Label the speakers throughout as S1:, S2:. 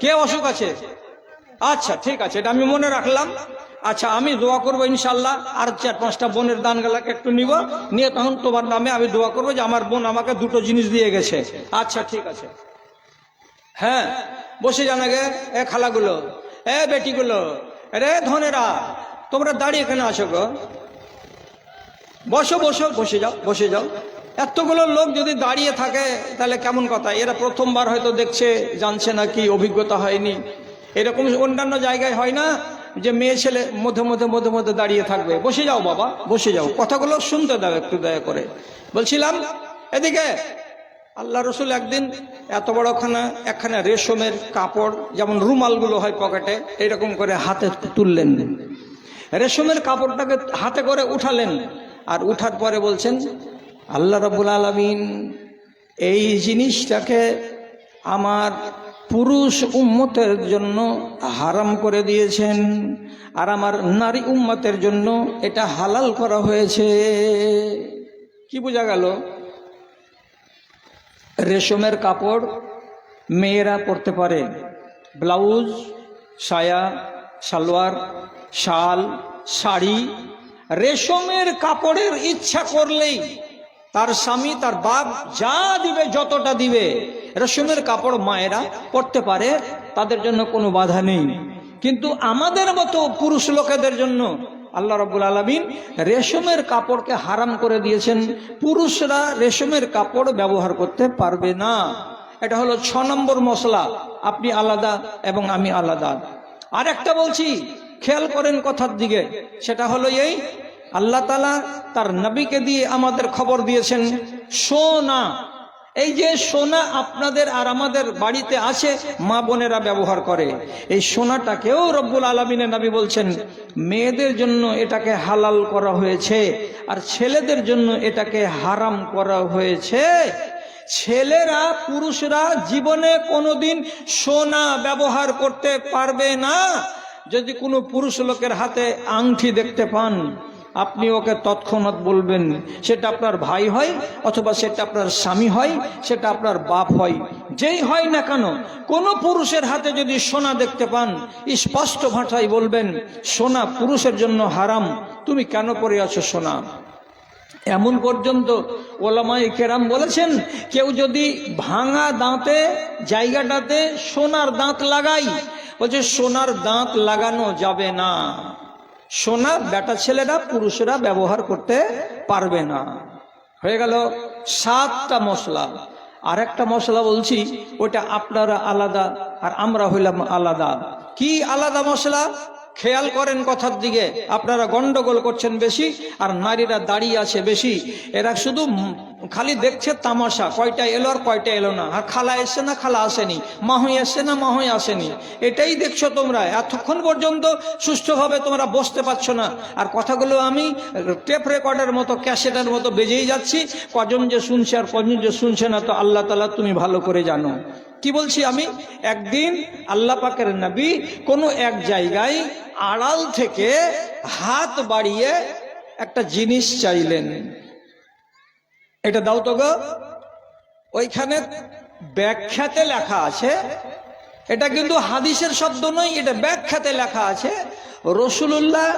S1: কে অসুখ আছে? আচ্ছা ঠিক আছে, এটা আমি মনে রাখলাম। আচ্ছা আমি দোয়া করব ইনশাল্লাহ আর চার পাঁচটা বোনের দান গালাকে একটু নিব। নিয়ে তখন তোমার নামে আমি দোয়া করব যে আমার বোন আমাকে দুটো জিনিস দিয়ে গেছে। আচ্ছা ঠিক আছে। হ্যাঁ বসে জানা গে এ খালাগুলো, এ বেটিগুলো রে ধনেরা, তোমরা দাঁড়িয়ে এখানে আছো গো। বসো বসো, বসে যাও বসে যাও। এতগুলো লোক যদি দাঁড়িয়ে থাকে, তাহলে কেমন কথা? এরা প্রথমবার হয়তো দেখছে, জানছে না কি অভিজ্ঞতা হয়নি। এরকম অন্যান্য জায়গায় হয় না যে মেয়ে ছেলে মধ্যে মধ্যে মধ্যে মধ্যে দাঁড়িয়ে থাকবে। বসে যাও বাবা, বসে যাও। কথাগুলো শুনতে দাও, একটু দয়া করে। বলছিলাম, এদিকে আল্লাহ রসুল একদিন এত বড়খানা, একখানা রেশমের কাপড়, যেমন রুমালগুলো হয় পকেটে, এরকম করে হাতে তুললেন। রেশমের কাপড়টাকে হাতে করে উঠালেন। আর উঠার পরে বলছেন আল্লাহ রবুল আলমিন এই জিনিসটাকে আমার পুরুষ উম্মতের জন্য হারাম করে দিয়েছেন, আর আমার নারী উম্মতের জন্য এটা হালাল করা হয়েছে। কি বোঝা গেল? রেশমের কাপড় মেয়েরা পরতে পারে। ব্লাউজ, সায়া, সালোয়ার, শাল, শাড়ি, রেশমের কাপড়ের ইচ্ছা করলেই তার স্বামী, তার বাপ যা দিবে, যতটা দিবে রেশমের কাপড় মায়েরা পরতে পারে, তাদের জন্য কোনো বাধা নেই। কিন্তু আমাদের মতো পুরুষ লোকেদের জন্য আল্লাহ রবুল আলমিন রেশমের কাপড়কে হারাম করে দিয়েছেন। পুরুষরা রেশমের কাপড় ব্যবহার করতে পারবে না। এটা হলো ছ নম্বর মশলা। আপনি আলাদা এবং আমি আলাদা। আর একটা বলছি, খেয়াল করেন কথার দিকে। সেটা হলো এই আল্লাহ তালা তার নবীকে দিয়ে আমাদের খবর দিয়েছেন, সোনা। এই যে সোনা আপনাদের আর আমাদের বাড়িতে আছে মা বোনেরা ব্যবহার করে। এই সোনাটাকেও রব্বুল আলমিনের নবী বলছেন, মেয়েদের জন্য এটাকে হালাল করা হয়েছে আর ছেলেদের জন্য এটাকে হারাম করা হয়েছে। ছেলেরা, পুরুষরা জীবনে কোনোদিন সোনা ব্যবহার করতে পারবে না। যদি কোনো পুরুষ লোকের হাতে আংটি দেখতে পান আপনি ওকে তৎক্ষণাৎ বলবেন, সেটা আপনার ভাই হয় অথবা সেটা আপনার স্বামী হয়, সেটা আপনার বাপ হয়। যেই হয় না কেন, কোনো পুরুষের হাতে যদি সোনা দেখতে পান, স্পষ্ট ভাষায় বলবেন, সোনা পুরুষের জন্য হারাম, তুমি কেন পরে আছো সোনা? এমন পর্যন্ত ওলামাই কেরাম বলেছেন, কেউ যদি ভাঙা দাঁতে, জায়গাটাতে সোনার দাঁত লাগাই বলছে সোনার দাঁত লাগানো যাবে না। সোনা বেটা ছেলেরা পুরুষেরা ব্যবহার করতে পারবে না। হয়ে গেল সাতটা মশলা। আর একটা মশলা বলছি ওটা আপনারা আলাদা আর আমরা হইলাম আলাদা। কি আলাদা মশলা? খেয়াল করেন কথার দিকে। আপনারা গন্ডগোল করছেন বেশি আর নারীরা দাঁড়িয়ে আছে বেশি। এরা শুধু খালি দেখছে তামাশা, কয়টা এলো আর কয়টা এলো না। আর খালা এসছে না খালা আসেনি, মাহই এসছে না মাহই আসেনি। এটাই দেখছ তোমরা। এতক্ষণ পর্যন্ত সুষ্ঠুভাবে তোমরা বসতে পারছ না। আর কথাগুলো আমি টেপ রেকর্ডের মতো, ক্যাসেটের মতো বেজেই যাচ্ছি। কজন যে শুনছে আর কজন যে শুনছে না, তো আল্লাহ তালা তুমি ভালো করে জানো। কি বলছি আমি? একদিন আল্লাহ পাকের নবী কোনো এক জায়গায় আড়াল থেকে হাত বাড়িয়ে একটা জিনিস চাইলেন। এটা দাও তো গো। ওইখানে ব্যাখ্যাতে লেখা আছে, এটা কিন্তু হাদিসের শব্দ নয়, এটা ব্যাখ্যাতে লেখা আছে রসুল্লাহ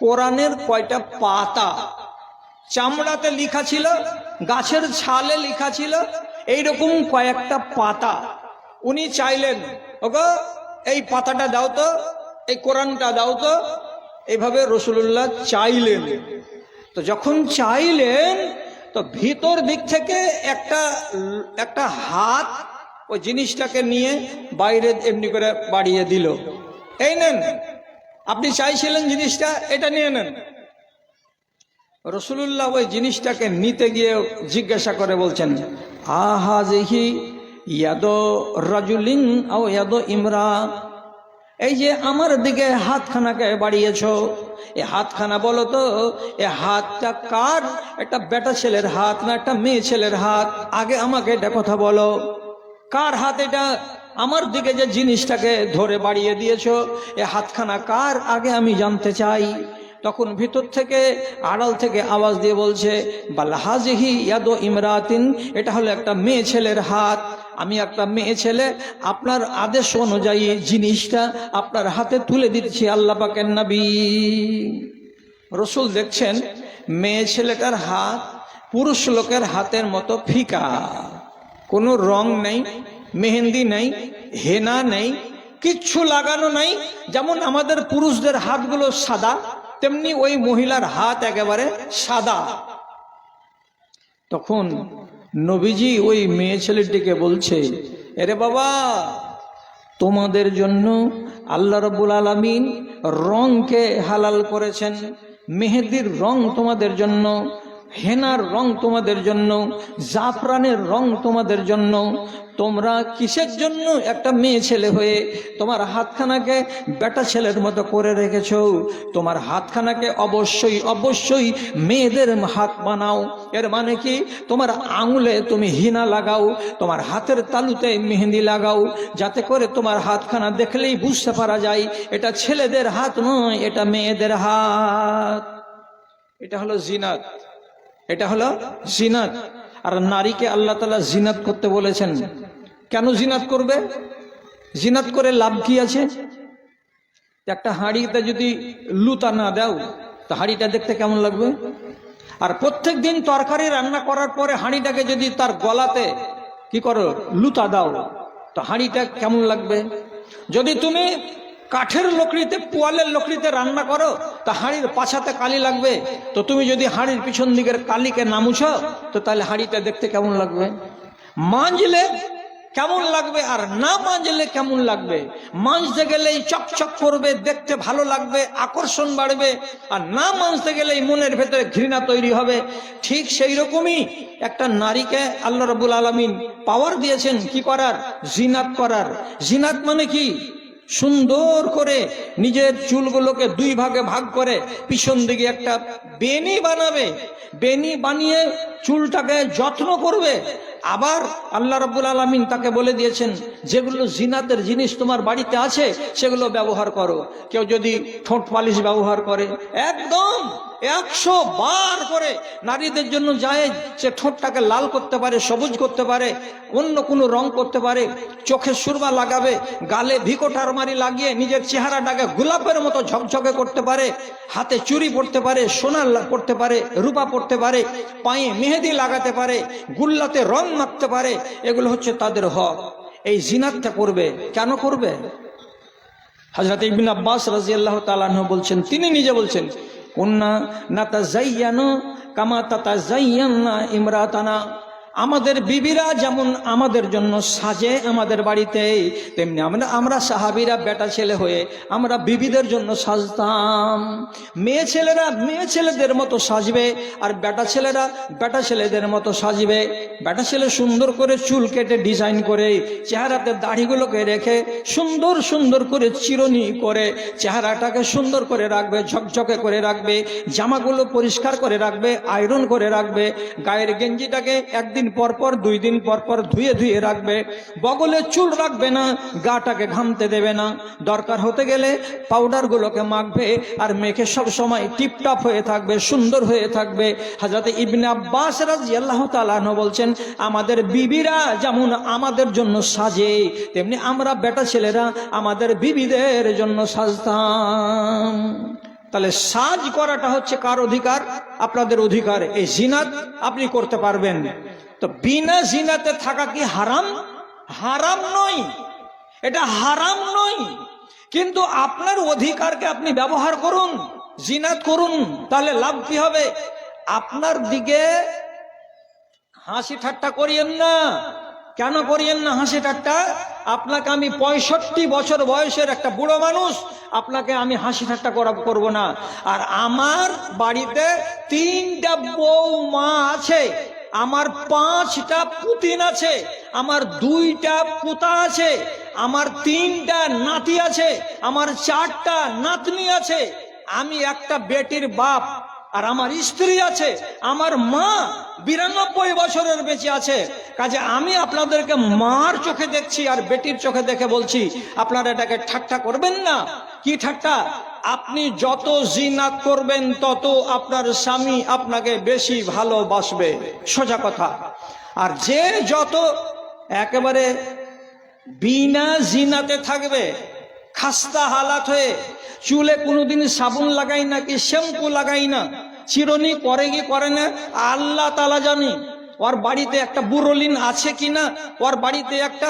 S1: কোরআনের কয়টা পাতা চামড়াতে লিখা ছিল, গাছের ছালে লিখা ছিল এইরকম কয়েকটা পাতা। উনি চাইলেন, ওগো, এই পাতাটা দাও তো, এই কোরআনটা দাও তো। এইভাবে রসুল্লাহ চাইলেন। তো যখন চাইলেন, তো ভিতর দিক থেকে একটা একটা হাত ওই জিনিসটাকে নিয়ে বাইরে এমনি করে বাড়িয়ে দিল। এই নেন, আপনি চাইছিলেন জিনিসটা, এটা নিয়ে নেন। রসুল্লাহ ওই জিনিসটাকে নিতে গিয়ে জিজ্ঞাসা করে বলছেন আহা যেহি ইয়াদ রাজুলিন ও ইয়াদ ইমরা। এই যে আমার দিকে হাতখানাকে বাড়িয়েছ, এ হাতখানা বলো তো, এ হাতটা কার? একটা বেটা ছেলের হাত না একটা মেয়ে ছেলের হাত? আগে আমাকে এটা কথা বলো। কার হাত এটা? আমার দিকে যে জিনিসটাকে ধরে বাড়িয়ে দিয়েছ, এ হাতখানা কার? আগে আমি জানতে চাই। তখন ভিতর থেকে আড়াল থেকে আওয়াজ দিয়ে বলছে বাল্লাহাজিহি ইয়াদো ইমরাতিন, এটা হলো একটা মেয়ে ছেলের হাত। আমি একটা মেয়ে ছেলে, আপনার আদেশ অনুযায়ী জিনিসটা আপনার হাতে তুলে দিচ্ছি আল্লাহ পাকের নবী। রসুল দেখছেন মেয়ে ছেলেটার হাত পুরুষ লোকের হাতের মতো ফিকা। কোনো রং নেই, মেহেন্দি নেই, হেনা নেই, কিচ্ছু লাগানো নাই। যেমন আমাদের পুরুষদের হাতগুলো সাদা তেমনি ওই মহিলার হাত একেবারে সাদা। তখন নবীজি ওই মেয়ে ছেলেটিকে বলছে, এরে বাবা, তোমাদের জন্য আল্লাহ রবুল আলমিন রংকে হালাল করেছেন। মেহেদির রং তোমাদের জন্য হেনার রং তোমাদের জন্য, জাফরানের রং তোমাদের জন্য। তোমরা কিসের জন্য একটা মেয়ে ছেলে হয়ে তোমার হাতখানাকে বেটা ছেলের মতো করে রেখেছ? তোমার হাতখানাকে অবশ্যই অবশ্যই মেয়েদের হাত বানাও। এর মানে কি? তোমার আঙুলে তুমি হিনা লাগাও, তোমার হাতের তালুতে মেহেন্দি লাগাও, যাতে করে তোমার হাতখানা দেখলেই বুঝতে পারা যায়, এটা ছেলেদের হাত নয়, এটা মেয়েদের হাত। এটা হলো জিনাত। এটা হলো জিনাত। আর নারীকে আল্লাহ তালা জিনাত করতে বলেছেন। কেন জিনাত করবে? জিনাত করে লাভ কি আছে? একটা হাঁড়িতে যদি লুতা না দাও, তো হাঁড়িটা দেখতে কেমন লাগবে? আর প্রত্যেক দিন তরকারি রান্না করার পরে হাঁড়িটাকে যদি তার গলাতে কি করো? লুতা দাও, তো হাঁড়িটা কেমন লাগবে? যদি তুমি কাঠের লকড়িতে, পোয়ালের লকড়িতে রান্না করো, তা হাঁড়ির পাছাতে কালি লাগবে। তো তুমি যদি হাঁড়ির পিছন দিকের কালিকে নামুছ তো তাহলে হাঁড়িটা দেখতে কেমন লাগবে? মাঞ্জলে কেমন লাগবে আর না মাজলে কেমন লাগবে? মাজতে গেলেই চকচক করবে, দেখতে ভালো লাগবে, আকর্ষণ বাড়বে, আর না মাজতে গেলেই মনের ভেতরে ঘৃণা তৈরি হবে। ঠিক সেই রকমই একটা নারীকে আল্লাহ রবুল আলমিন পাওয়ার দিয়েছেন কি করার? জিনাত করার। জিনাত মানে কি? সুন্দর করে নিজের চুলগুলোকে দুই ভাগে ভাগ করে পিছন দিকে একটা বেনি বানাবে। বেনি বানিয়ে চুলটাকে যত্ন করবে। আবার আল্লাহ রব্বুল আলমিন তাকে বলে দিয়েছেন, যেগুলো জিনাতের জিনিস তোমার বাড়িতে আছে, সেগুলো ব্যবহার করো। কেউ যদি ঠোঁট পালিশ ব্যবহার করে, একদম একশো বার করে নারীদের জন্য যায়, সে ঠোঁটটাকে লাল করতে পারে, সবুজ করতে পারে, অন্য কোনো রং করতে পারে, চোখে সুরমা লাগাবে, গালে ভিকো টারমারি লাগিয়ে নিজের চেহারাটাকে গোলাপের মতো ঝকঝকে করতে পারে, হাতে চুরি পড়তে পারে, সোনা পড়তে পারে, রূপা পড়তে পারে, পায়ে মেহেদি লাগাতে পারে, গুল্লাতে রং মাখতে পারে, এগুলো হচ্ছে তাদের হক। এই জিনাতটা করবে, কেন করবে? হজরত ইবিন আব্বাস রাজি আল্লাহ তালাহ বলছেন, তিনি নিজে বলছেন কন্যা না তা জাইয়ানো কামা তা ইমরাতানা। আমাদের বিবিরা যেমন আমাদের জন্য সাজে আমাদের বাড়িতে, তেমনি আমরা আমরা সাহাবিরা বেটা ছেলে হয়ে আমরা বিবিদের জন্য সাজতাম। মেয়ে ছেলেরা মেয়ে ছেলেদের মতো সাজবে আর বেটা ছেলেরা বেটা ছেলেদের মতো সাজবে। বেটা ছেলে সুন্দর করে চুল কেটে ডিজাইন করে, চেহারাতে দাড়িগুলোকে রেখে সুন্দর সুন্দর করে চিরনি করে, চেহারাটাকে সুন্দর করে রাখবে, ঝকঝকে করে রাখবে, জামাগুলো পরিষ্কার করে রাখবে, আয়রন করে রাখবে, গায়ের গেঞ্জিটাকে একদিন পর পর, দুই দিন পর পর ধুয়ে ধুয়ে রাখবে। বগলে চুল রাখবে না, গাটাকে ঘামতে দেবে না। দরকার হতে গেলে পাউডারগুলোকে মাখবে আর মেখে সব সময় টিপটপ হয়ে থাকবে, সুন্দর হয়ে থাকবে। হাজরত ইবনে আব্বাস রাজিয়াল্লাহ বলছেন, আমাদের বিবিরা যেমন আমাদের জন্য সাজে, তেমনি আমরা বেটা ছেলেরা আমাদের বিবিদের জন্য সাজতাম। তাহলে সাজ করাটা হচ্ছে কার অধিকার? আপনাদের অধিকার। এই জিনাত আপনি করতে পারবেন। তো বিনা জিনাতে থাকা কি হারাম? হারাম নয়। এটা হারাম নয়। কিন্তু আপনার অধিকারকে আপনি ব্যবহার করুন, জিনাত করুন, তাহলে লাভ কি হবে? আপনার দিকে হাসি ঠাট্টা করিয়েন না। কেন করিয়েন না হাসি ঠাট্টা? আপনাকে আমি পঁয়ষট্টি বছর বয়সের একটা বুড়ো মানুষ, আপনাকে আমি হাসি ঠাট্টা করা করব না। আর আমার বাড়িতে তিনটা বউ মা আছে। আমার পাঁচটা পুতিন আছে, আমার দুইটা পুতা আছে, আমার তিনটা নাতি আছে, আমার চারটা নাতনি আছে, আমি একটা বেটির বাপ, আর আমার স্ত্রী আছে, আমার মা বিরানব্বই বছরের বেঁচে আছে। কাজে আমি আপনাদেরকে মার চোখে দেখছি আর বেটির চোখে দেখে বলছি, আপনারা এটাকে ঠাট্টা করবেন না। কি ঠাট্টা? আপনি যত জিনাত করবেন, তত আপনার স্বামী আপনাকে বেশি ভালোবাসবে। সোজা কথা। আর যে যত একেবারে বিনা জিনাতে থাকবে, খাস্তা হালাত হয়ে চুলে কোনোদিন সাবুন লাগাই না কি শ্যাম্পু লাগাই না, চিরনি করে কি করে না? আল্লাহ তালা জানি। ওর বাড়িতে একটা বুরোলিন আছে কিনা? ওর বাড়িতে একটা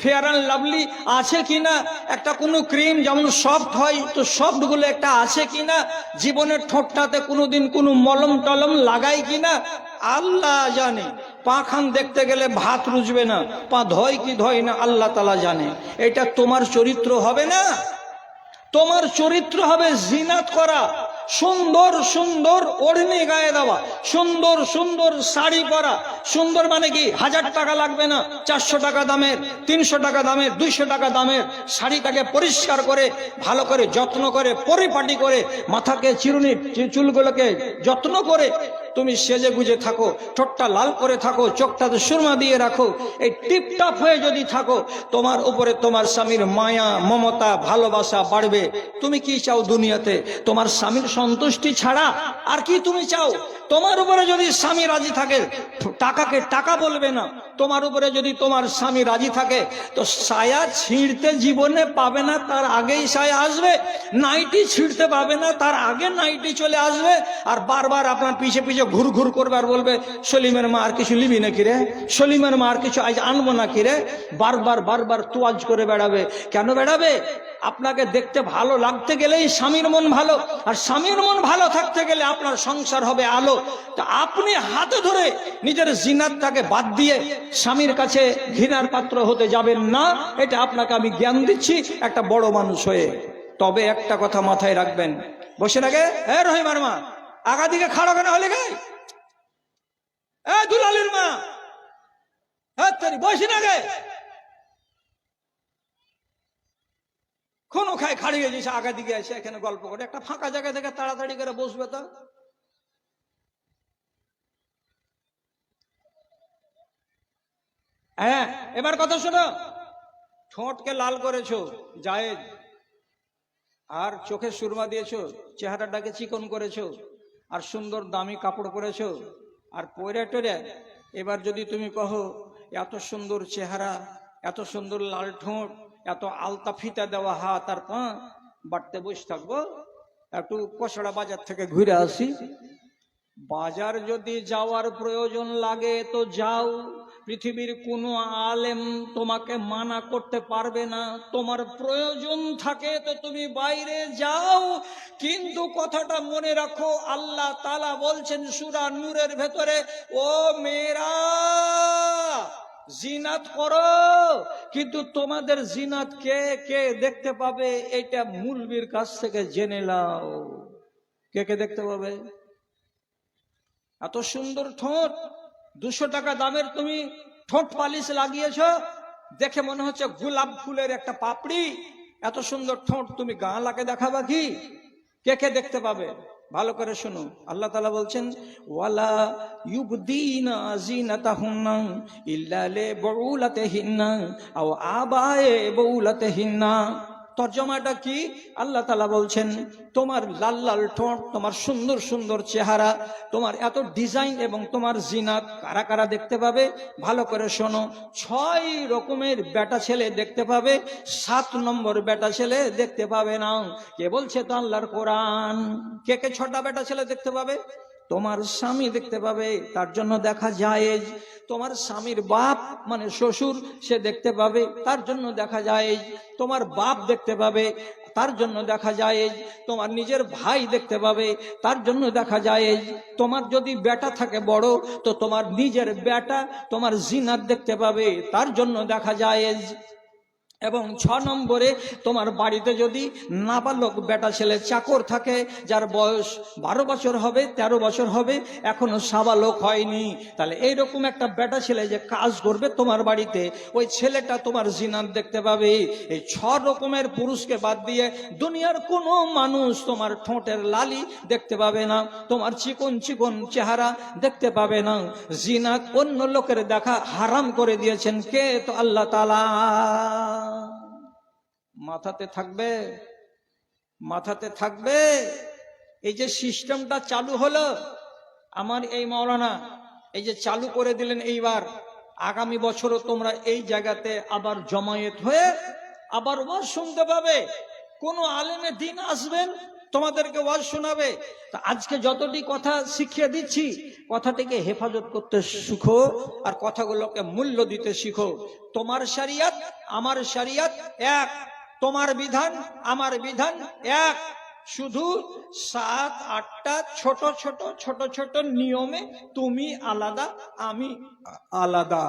S1: ফেয়ার অ্যান্ড লাভলি আছে কিনা? একটা কোনো ক্রিম যেমন সফট হয়, তো সফটগুলো একটা আছে কিনা? জীবনের ঠোঁটটাতে কোনোদিন কোনো মলম টলম লাগাই কিনা? আল্লাহ জানে। পা খান দেখতে গেলে ভাত রুজবে না, পা ধয় কি ধয় না আল্লাহ তালা জানে। এটা তোমার চরিত্র হবে না। তোমার চরিত্র হবে জিনাত করা। সুন্দর সুন্দর ওড়নি গায়ে দেওয়া, সুন্দর সুন্দর শাড়ি পরা। সুন্দর মানে কি? হাজার টাকা লাগবে না, চারশো টাকা দামের, তিনশো টাকা দামের, দুইশো টাকা দামের শাড়িটাকে পরিষ্কার করে, ভালো করে যত্ন করে, পরিপাটি করে, মাথাকে, চিরুনি, চুলগুলোকে যত্ন করে তুমি সেজে গুজে থাকো, ঠোঁটটা লাল করে থাকো চোখটাতে সুরমা দিয়ে রাখো, এই টিপটাপ হয়ে যদি থাকো, তোমার উপরে তোমার স্বামীর মায়া, মমতা, ভালোবাসা বাড়বে। তুমি কি চাও দুনিয়াতে? তোমার স্বামীর সন্তুষ্টি ছাড়া আর কি তুমি চাও? তোমার উপরে যদি স্বামী রাজি থাকে, টাকাকে টাকা বলবে না। তোমার উপরে যদি তোমার স্বামী রাজি থাকে, তো সায়া ছিঁড়তে জীবনে পাবে না, তার আগেই সায়া আসবে। নাইটি ছিঁড়তে পাবে না, তার আগে নাইটি চলে আসবে। আর বারবার আপনার পিছে পিছে ঘুর ঘুর করবে আর বলবে, সলিমের মা আর কিছু লিবি নাকি রে? সলিমের মা আর কিছু আজ আনব নাকি রে? বারবার বারবার তোয়াজ করে বেড়াবে। কেন বেড়াবে? আপনাকে দেখতে ভালো লাগতে গেলেই স্বামীর মন ভালো, আর স্বামীর মন ভালো থাকতে গেলে আপনার সংসার হবে আলো। তা আপনি হাতে ধরে নিজের জিনাতটাকে বাদ দিয়ে স্বামীর কাছে ঘৃণার পাত্র হতে যাবেন না, এটা আপনাকে আমি জ্ঞান দিচ্ছি একটা বড় মানুষ হয়ে। তবে একটা কথা মাথায় রাখবেন। বসে রাখে হ্যাঁ রহিমার মা আগা দিকে খাড়ো কেন হলে গে? এ দুলালের মা হ্যাঁ তোর বসে না গে? কোনো খায় খাড়িয়ে দিয়েছে আগা দিকে এসে এখানে গল্প করে। একটা ফাঁকা জায়গা থেকে তাড়াতাড়ি করে বসবে তো। হ্যাঁ এবার কথা শোনো। ঠোঁটকে লাল করেছ, জায়েজ। আর চোখে সুরমা দিয়েছ, চেহারাটাকে চিকন করেছ। আর সুন্দর দামি কাপড় পরেছ? আর পরে টয়রে? এবার যদি তুমি কহো, এত সুন্দর চেহারা, এত সুন্দর লাল ঠোঁট, এত আলতা ফিতা দেওয়া হাত আর পা, বাড়তে বসে থাকব? একটু কষড়া বাজার থেকে ঘুরে আসি। বাজার যদি যাওয়ার প্রয়োজন লাগে তো যাও। পৃথিবীর কোনো আলেম তোমাকে মানা করতে পারবে না। তোমার প্রয়োজন থাকে তো তুমি বাইরে যাও। কিন্তু কথাটা মনে রাখো, আল্লাহ তালা বলছেন সুরা নূরের ভেতরে, ও মেয়েরা, জিনাত করো। কিন্তু তোমাদের জিনাত কে কে দেখতে পাবে? এটা মুলবির কাছ থেকে জেনে নাও। কে কে দেখতে পাবে? এত সুন্দর ঠোঁট। দুশো টাকা দামের তুমি ঠোঁট পালিশ লাগিয়েছ, দেখে মনে হচ্ছে গোলাপ ফুলের একটা পাপড়ি। এত সুন্দর ঠোঁট তুমি গাঁলাকে দেখাবা কি? কে কে দেখতে পাবে? ভালো করে শুনো আল্লাহ তালা বলছেন, ওয়ালা ইউবদিনা জিনাতাহুন্না ইল্লা লি বুলাতিহিন্না আও আবায়ে বুলাতিহিন্না তর্জমাটা কি? আল্লাহ তালা বলছেন, তোমার লাল লাল ঠোঁট, তোমার সুন্দর সুন্দর চেহারা, তোমার এত ডিজাইন এবং তোমার জিনাত কারা কারা দেখতে পাবে? ভালো করে শোনো, ছয় রকমের বেটা ছেলে দেখতে পাবে, সাত নম্বর বেটা ছেলে দেখতে পাবে না। কে বলছে তো আল্লাহর কোরআন? কে কে ছটা বেটা ছেলে দেখতে পাবে? তোমার স্বামী দেখতে পাবে, তার জন্য দেখা যায় তোমার স্বামীর বাপ মানে শ্বশুর, সে দেখতে পাবে, তার জন্য দেখা যায় তোমার বাপ দেখতে পাবে, তার জন্য দেখা যায় তোমার নিজের ভাই দেখতে পাবে, তার জন্য দেখা যায় তোমার যদি বেটা থাকে বড়, তো তোমার নিজের বেটা, তোমার জিনাত দেখতে পাবে, তার জন্য দেখা যায় এবং ছ নম্বরে, তোমার বাড়িতে যদি নাবালক বেটা ছেলে চাকর থাকে, যার বয়স বারো বছর হবে ১৩ বছর হবে, এখনও সাবালক হয়নি, তাহলে এইরকম একটা বেটা ছেলে যে কাজ করবে তোমার বাড়িতে, ওই ছেলেটা তোমার জিনাত দেখতে পাবে। এই ছ রকমের পুরুষকে বাদ দিয়ে দুনিয়ার কোনো মানুষ তোমার ঠোঁটের লালি দেখতে পাবে না, তোমার চিকন চিকন চেহারা দেখতে পাবে না। জিনাত অন্য লোকের দেখা হারাম করে দিয়েছেন কে? তো আল্লাহ তালা মাথাতে থাকবে মাথাতে থাকবে। এই যে সিস্টেমটা চালু হলো, আমার এই মৌলানা এই যে চালু করে দিলেন এইবার, আগামী বছরও তোমরা এই জায়গাতে আবার জমায়েত হয়ে আবার শুনতে পাবে। কোন আলেমে দিন আসবেন তোমাদেরকে ওয়াজ শোনাবে। আজকে যতটি কথা শিখিয়ে দিচ্ছি কথাটিকে হেফাজত করতে শিখো আর কথাগুলোকে মূল্য দিতে শিখো। তোমার শরিয়াত, আমার শরিয়াত এক। তোমার বিধান, আমার বিধান এক। শুধু সাত, আটটা ছোট ছোট ছোট ছোট নিয়মে তুমি আলাদা, আমি আলাদা।